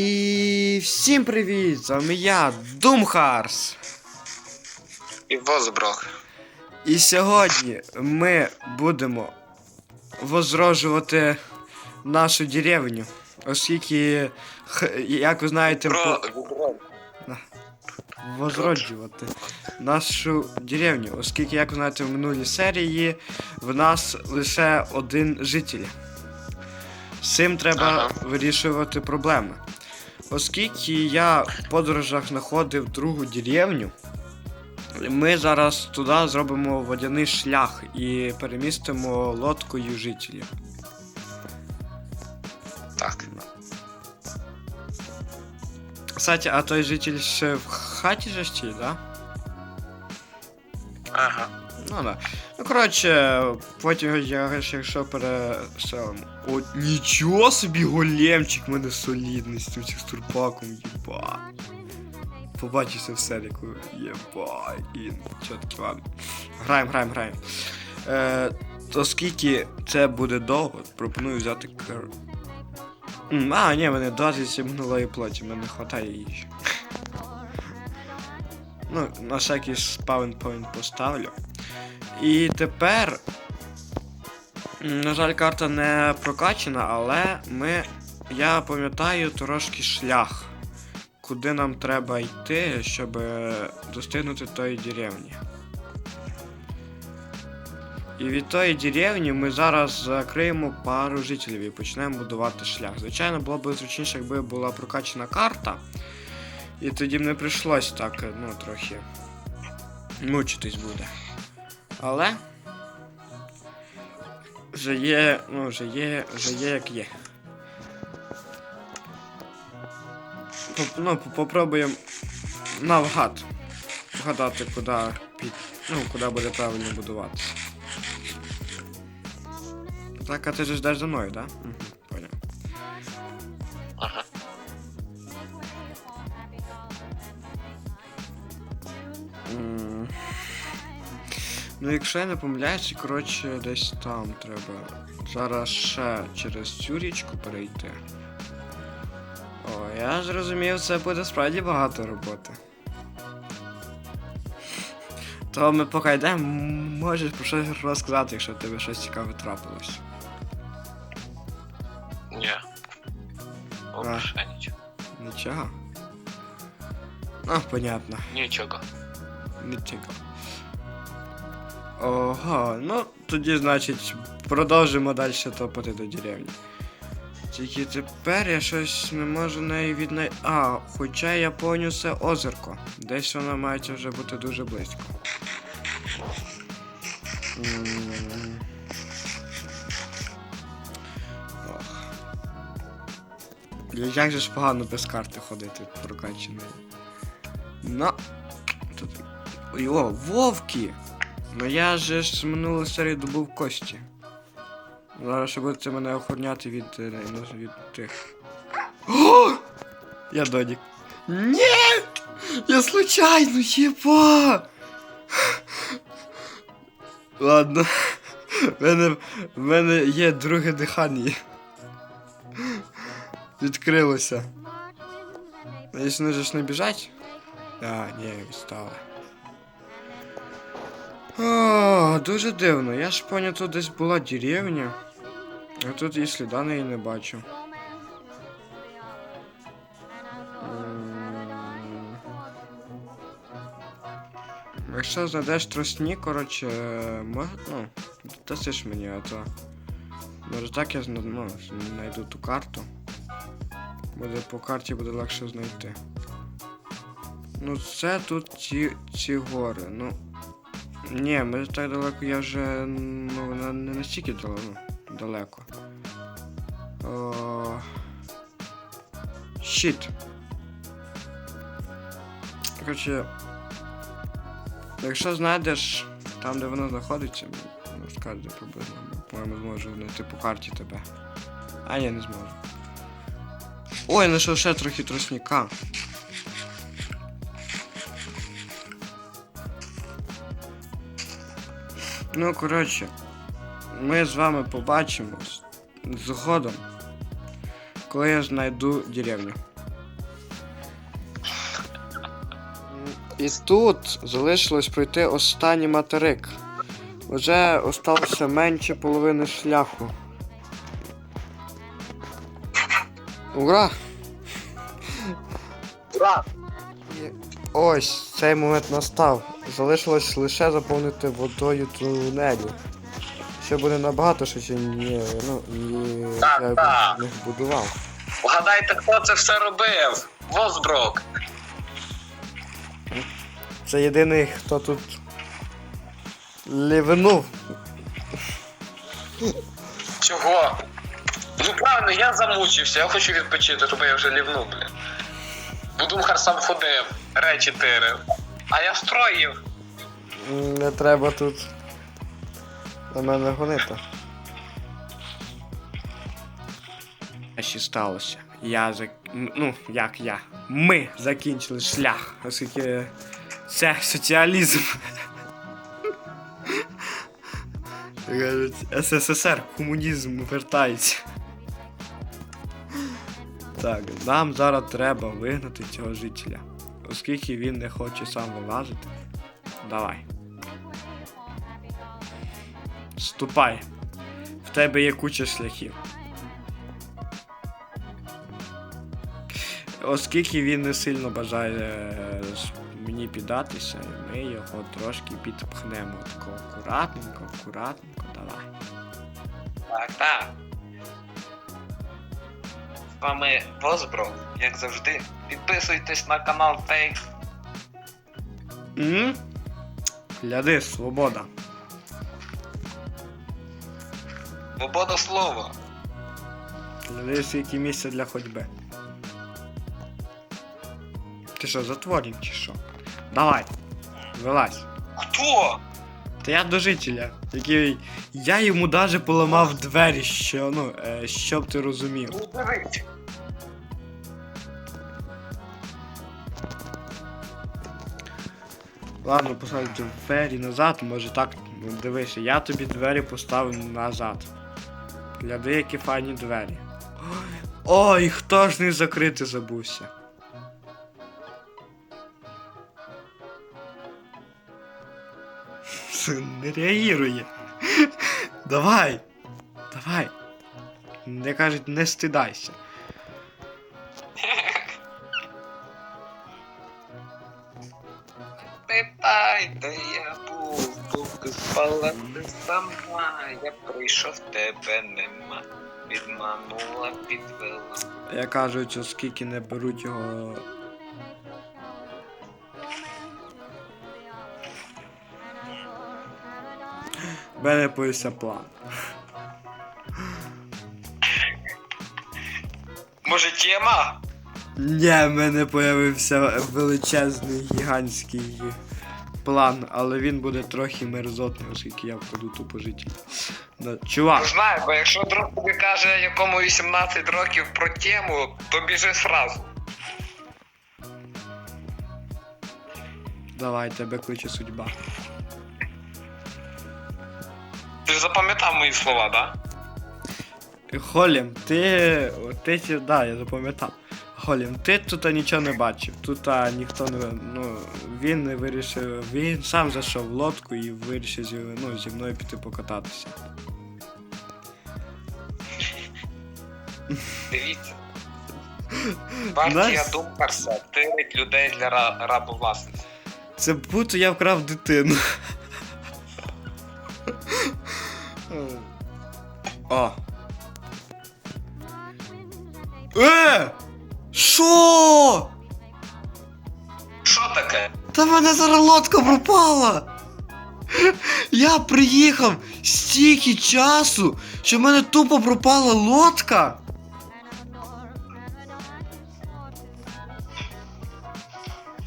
І всім привіт! З вами я, Думхарс. І возброх. І сьогодні ми будемо возроджувати нашу деревню. Оскільки, як ви знаєте, Про... по- возроджувати нашу деревню, оскільки, як ви знаєте, в минулій серії в нас лише один житель. З цим треба Ага. вирішувати проблеми. Оскільки я в подорожах знаходив другу деревню, ми зараз туди зробимо водяний шлях і перемістимо лодкою жителів. Так. Кстати, а той житель ще в хаті же ще, да? Ага. Ну да. Коротше, потім я ж якщо переселимо. О, нічого собі големчик в мене солідний з цим текстурпаком, єба. Побачишся в селіку, єба, і чотки, ладно. Граємо, граємо, граємо. Е, оскільки це буде довго, пропоную взяти кар... А, ні, мене 27 гнилої плоті, мене не вистачає їжі. Ну, на всякий point поставлю. І тепер. На жаль, карта не прокачана, але ми. Я пам'ятаю трошки шлях, куди нам треба йти, щоб достигнути тої деревні. І від тої деревні ми зараз закриємо пару жителів і почнемо будувати шлях. Звичайно, було б зручніше, якби була прокачана карта. І тоді б не прийшлось так, ну, трохи мучитись буде. Але вже є, ну, вже є, вже є як є. Поп- ну, попробуємо навгад вгадати, куди під, ну, куди буде правильно будуватися. Так, а ти ж ждеш за мною, так? Да? Ну, якщо я не помиляюся, коротше, десь там треба. Зараз ще через цю річку перейти. О, я зрозумів, це буде справді багато роботи. То ми поки йдемо, можеш про щось розказати, якщо в тебе щось цікаве трапилось. Ні. Вообще нічого. Нічого? А, понятно. Нічого. Нічого. Ого, ну тоді, значить, продовжимо далі топати до деревні. Тільки тепер я щось не можу неї віднай... А, хоча я пам'ятаю це озерко. Десь воно має вже бути дуже близько. Ох. Як же ж погано без карти ходити прокачаної. Ну. Тут. О, вовки! Ну я же ж з минулої серії добув кості. Зараз ще будете мене охороняти від, е, від тих. О! Я додік. Ні! Я случайно, єба! Ладно. В мене, в мене є друге дихання. Відкрилося. Якщо не ж не біжать? А, ні, відстала. О, дуже дивно. Я ж поняв, тут десь була деревня. А тут і сліда неї не бачу. Якщо знайдеш тросні, коротше, мож... ну, дасиш мені, а то. Може так я зна... ну, знайду ту карту. Буде по карті буде легше знайти. Ну це тут ці, ці гори. Ну. Ні, ми так далеко я вже ну, не настільки дал- ну, далеко. О... Щит. Коротше. Якщо знайдеш там, де воно знаходиться, ну скажи приблизно. По-моєму, зможу знайти по карті тебе. А ні, не зможу. Ой, знайшов ще трохи тросняка. Ну, коротше, ми з вами побачимось згодом, коли я знайду деревню. І тут залишилось пройти останній материк. Вже осталося менше половини шляху. Ура! Ура! Ось цей момент настав. Залишилось лише заповнити водою тунелі. Ще буде набагато швидше, ні, ну і Так, я так. б їх будував. Вгадайте, хто це все робив? Возброк. Це єдиний, хто тут лівнув. Чого? Ну правильно, я замучився, я хочу відпочити, тому я вже лівну, блін. Будумхар сам ходив, речі тирив. А я строїв. Не треба тут на мене гонити. Що сталося? Я зак... Ну, як я? Ми закінчили шлях, оскільки це соціалізм. Кажуть, СССР, комунізм вертається. Так, нам зараз треба вигнати цього жителя. Оскільки він не хоче сам вилазити. Давай. Ступай. В тебе є куча шляхів. Оскільки він не сильно бажає е, мені піддатися, ми його трошки підпхнемо. Тако акуратненько, акуратненько, давай. Так, так. З вами Возброк, як завжди. Підписуйтесь на канал Фейк. Гляди, свобода. Свобода слова. Гляди, скільки місця для ходьби. Ти що, затворень чи що? Давай, вилазь. Хто? Та я до жителя, який. Я йому даже поламав двері, що, ну, е, щоб ти розумів. Ладно, поставити двері назад, може так, ну, дивися, я тобі двері поставив назад. Гляди, які файні двері. Ой, хто ж не закрити забувся. Не реагує. Давай. Давай. Не кажуть, не стидайся. Питай, де я був, поки спала ти сама. Я прийшов, тебе нема. Підманула, підвела. Я кажуть, оскільки не беруть його. Мене появився план. Може тема? Ні, в мене появився величезний гігантський план, але він буде трохи мерзотний, оскільки я вкладу тупо життя. Чувак, Не знаю, бо якщо друг тобі каже, якому 18 років про тему, то біжи сразу. давай, тебе кличе судьба. Ти ж запам'ятав мої слова, да? Холім, ти. ти да, я запам'ятав. Холім, ти тут нічого не бачив. Тут ніхто не. Ну, він не вирішив. Він сам зайшов в лодку і вирішив зі, ну, зі мною піти покататися. Дивіться. Партія Нас- Думкарса тирить людей для ра- рабовласності. Це будто я вкрав дитину. О. Е! Що? Що таке? Та в мене зараз лодка пропала. Я приїхав стільки часу, що в мене тупо пропала лодка.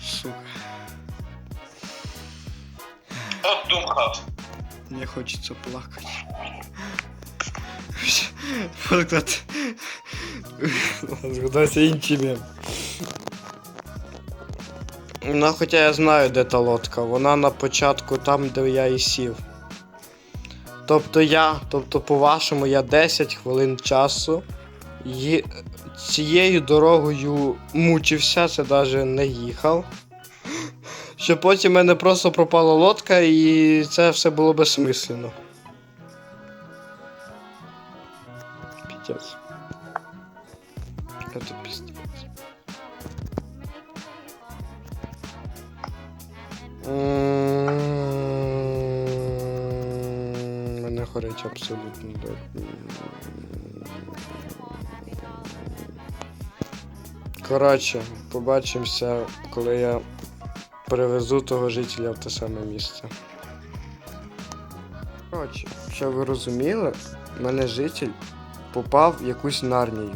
Сука, От думка. мне хочется плакать. Фоткати. Згадайся інші мем. Ну, хоча я знаю, де та лодка. Вона на початку там, де я і сів. Тобто я, тобто, по-вашому, я 10 хвилин часу ї... цією дорогою мучився, це навіть не їхав. Щоб потім в мене просто пропала лодка і це все було безсмислено. Піздець. Піздець. М, Мене хорить абсолютно. так. Коротше, побачимося, коли я привезу того жителя в те саме місце. Коротше, щоб ви розуміли, мене житель попав в якусь нарнію.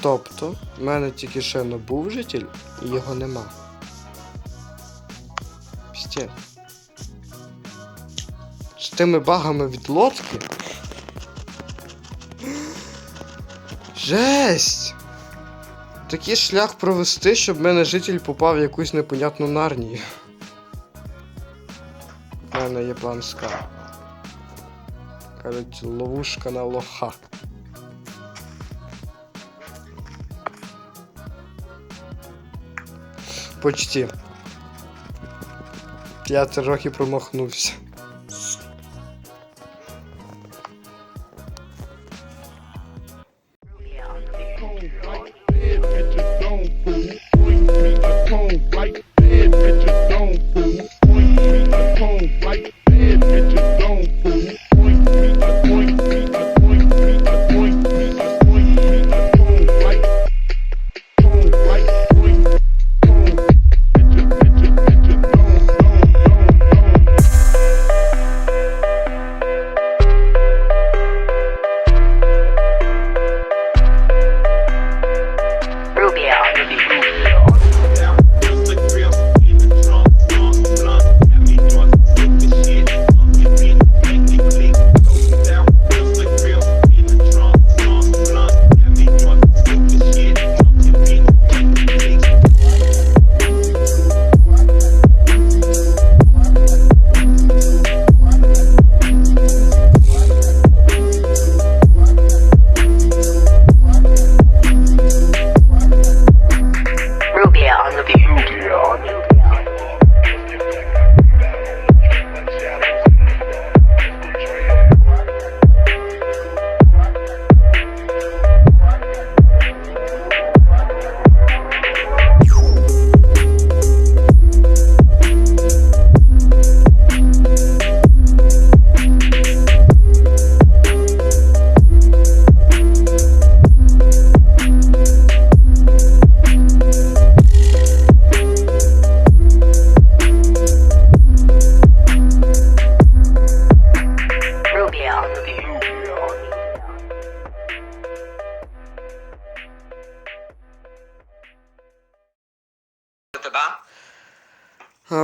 Тобто, в мене тільки ще не був житель, і його нема. Пістє. З тими багами від лодки. Жесть! Такий шлях провести, щоб в мене житель попав в якусь непонятну нарнію. У мене є план ска. Кажуть, ловушка на лоха. Почти. Я трохи промахнувся.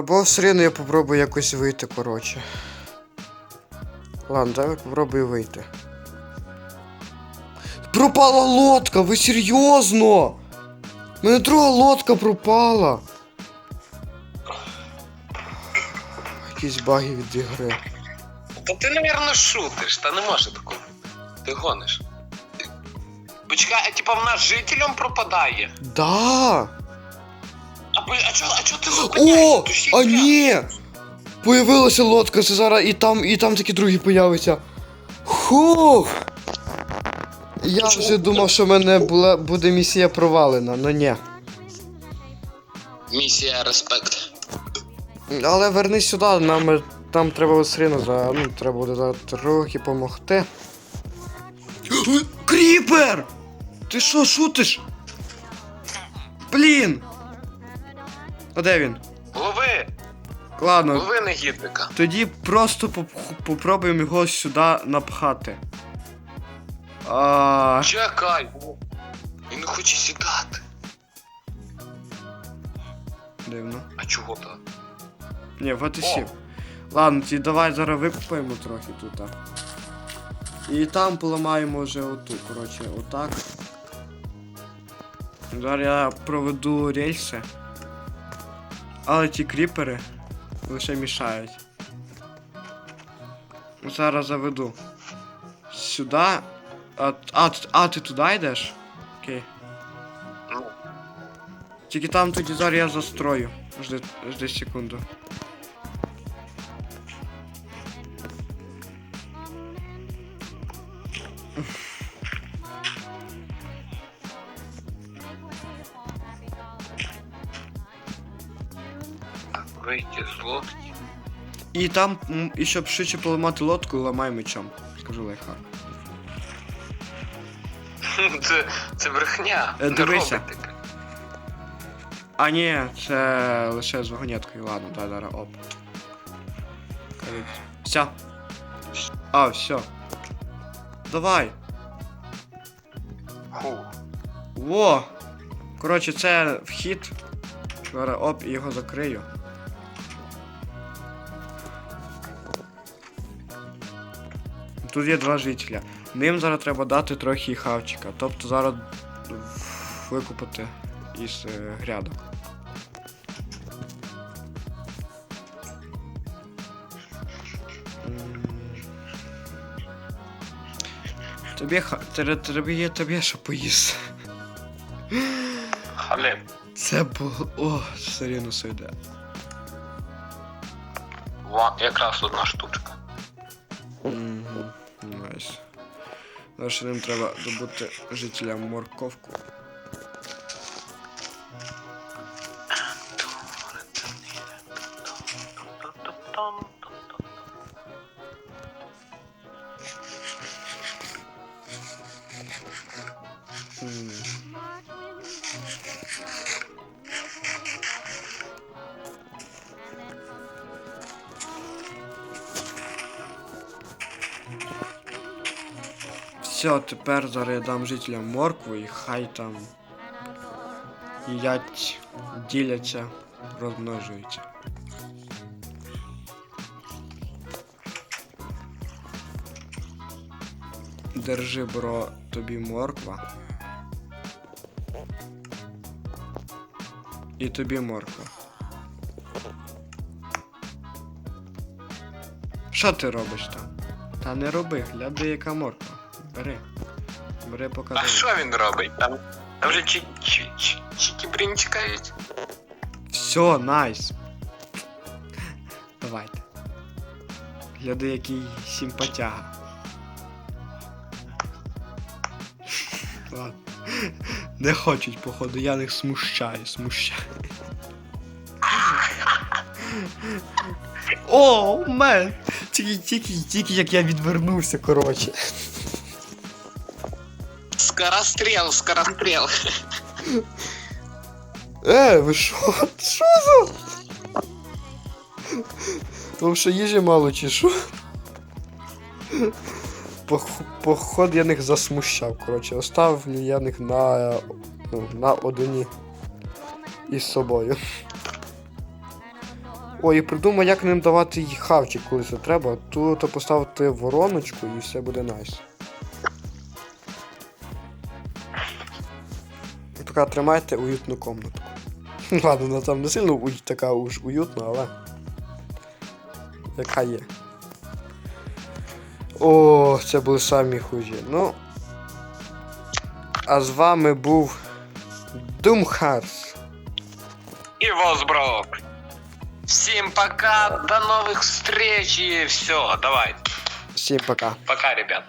Або все рівно я попробую якось вийти, коротше. Ладно, давай попробую вийти. Пропала лодка, ви серйозно? У Мене друга лодка пропала. Якісь баги від ігри. Та ти, напевно, шутиш, та не може такого. Ти гониш. Почекай, а типа в нас жителям пропадає. Да! А, ви- а чо ти зупиняєшся? О! Тушіть А прямо. ні! Появилася лодка, це зараз і там, і там такі другі появиться. Хух! Я вже думав, що в мене була, буде місія провалена, но ні. Місія респект. Але вернись сюди, нам там треба все за. Ну, треба буде за трохи помогти. Кріпер! Ти що, шутиш? Блін! А де він? Лови! Ладно, Лови негідника. тоді просто поп- попробуємо його сюди напхати. А... Чекай. Він не хоче сідати. Дивно. А чого то? Ні, вот і сів. Ладно, ті давай зараз викупаємо трохи тут. а. І там поламаємо вже оту, коротше, отак. Зараз я проведу рельси. Але ті кріпери лише мішають. Зараз заведу. Сюди. А, а, а ти туди йдеш? Окей. Тільки там тоді зараз я застрою. Жди, жди секунду. І там, і щоб швидше поламати лодку, ламай мечом. Скажу лайфхак. Це, це брехня. Е, дивися. А ні, це лише з вагонеткою. Ладно, да, да, оп. Все. А, все. Давай. Во! Коротше, це вхід. Зараз оп, і його закрию. Тут є два жителя. Ним зараз треба дати трохи хавчика. Тобто зараз викупити із е, грядок. Тобі ха... Тобі, є тобі що поїсти. Халеп. Це було. О, все рівно все йде. Якраз одна штучка. Зараз ним треба добути жителям морковку. М. Все, тепер зараз я дам жителям моркву і хай там їдять, діляться, розмножуються. Держи, бро, тобі морква. І тобі морква. Що ти робиш там? Та не роби, гляди, яка морква. Бери. Бери А що він робить? Там, там вже чи, чи, чи, чики чекають. Все, найс. Давайте. Гляди, який симпатяга. Ладно. Не хочуть, походу, я їх смущаю, смущаю. О, мен! Тільки, тільки, тільки як я відвернувся, коротше. Скоростріл, скоростріл. Е, ви що? Що за? Вам що їжі мало чи? Пох- Поход я них засмущав, коротше, оставив я них на, ну, на одині із собою. Ой, і придумай, як ним давати хавчик, коли це треба. Тут поставити вороночку і все буде найс. Поки тримайте уютну комнатку. Ладно, вона там не сильно уй- така уж уютна, але. Яка є. О, це були самі хужі. Ну. А з вами був Думхарс. І Возброк. Всім пока, до нових встреч і все, давай. Всім пока. Пока, ребят.